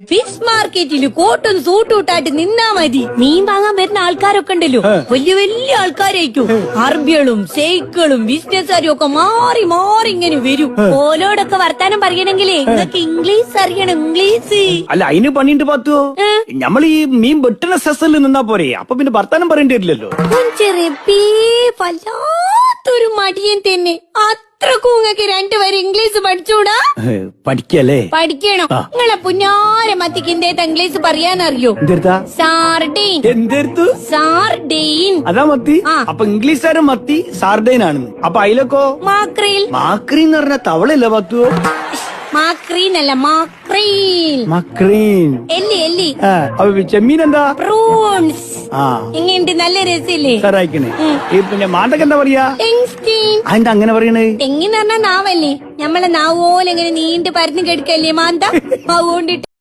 Fish മാർക്കറ്റിൽ കോട്ടും സൂട്ടും ഇട്ടായിട്ട് നിന്നാ മതി. മീൻ വാങ്ങാൻ വരുന്ന ആൾക്കാരൊക്കെ ഉണ്ടല്ലോ. വലിയ വലിയ ആൾക്കാരായിരിക്കും. അറബികളും ഷെയ്ക്കുകളും ബിസിനസ്സുകാരും ഒക്കെ മാറി മാറി ഇങ്ങനെ വരും. ഓലോടൊക്കെ വർത്താനം പറയണെങ്കിലേ നിങ്ങൾക്ക് ഇംഗ്ലീഷ് അറിയണം ഇംഗ്ലീഷ് അല്ല അതിന് പണിയിട്ട് പാത്തോ. നമ്മൾ ഈ മീൻ വെട്ടണ സെസലിൽ നിന്നാ പോരെ. അപ്പൊ പിന്നെ വർത്താനം പറയേണ്ടി വരില്ലല്ലോ. ചെറിയ വല്ലാത്തൊരു മടിയൻ തന്നെ. അത്രക്കും നിങ്ങൾക്ക് രണ്ടുപേരും ഇംഗ്ലീഷ് പഠിച്ചൂടാ? പഠിക്കല്ലേ? പഠിക്കണം. നിങ്ങളെ പുന്നാര മത്തിക്ക് എന്തേത്ത ഇംഗ്ലീഷ് പറയാനറിയോ? സാർഡെയിൻ എന്തെടുത്തു? സാർഡെയിൻ അതാ മത്തി. അപ്പൊ ഇംഗ്ലീഷുകാരൻ മത്തി സാർഡൈൻ ആണെന്ന്. അപ്പൊ അയിലൊക്കോ? മാക്രീൽ മാക്രി എന്ന് പറഞ്ഞ തവളയല്ല പത്തുവോ മാക്രീൻ അല്ല മാക്രീൻ. മക്രീൻ. എല്ലി എല്ലി. ആ അപ്പൊ ചെമ്മീൻ എന്താ പ്രൂൺസ്. ആ. എങ്ങനെയുണ്ട്? നല്ല രസില്ലേ സാറായിക്കണേ. ഈ പിന്നെ മാണ്ടക്ക് എന്താ പറയാ? ടെങ്സ്റ്റീൻ. അതെന്താ അങ്ങനെ പറയണേ? തെങ്ങിന്ന് പറഞ്ഞാ നാവല്ലേ? നമ്മളെ നാവ് പോലെ എങ്ങനെ നീണ്ട് പരന്ന് കെടുക്കല്ലേ മാന്ത? അതുകൊണ്ടിട്ട്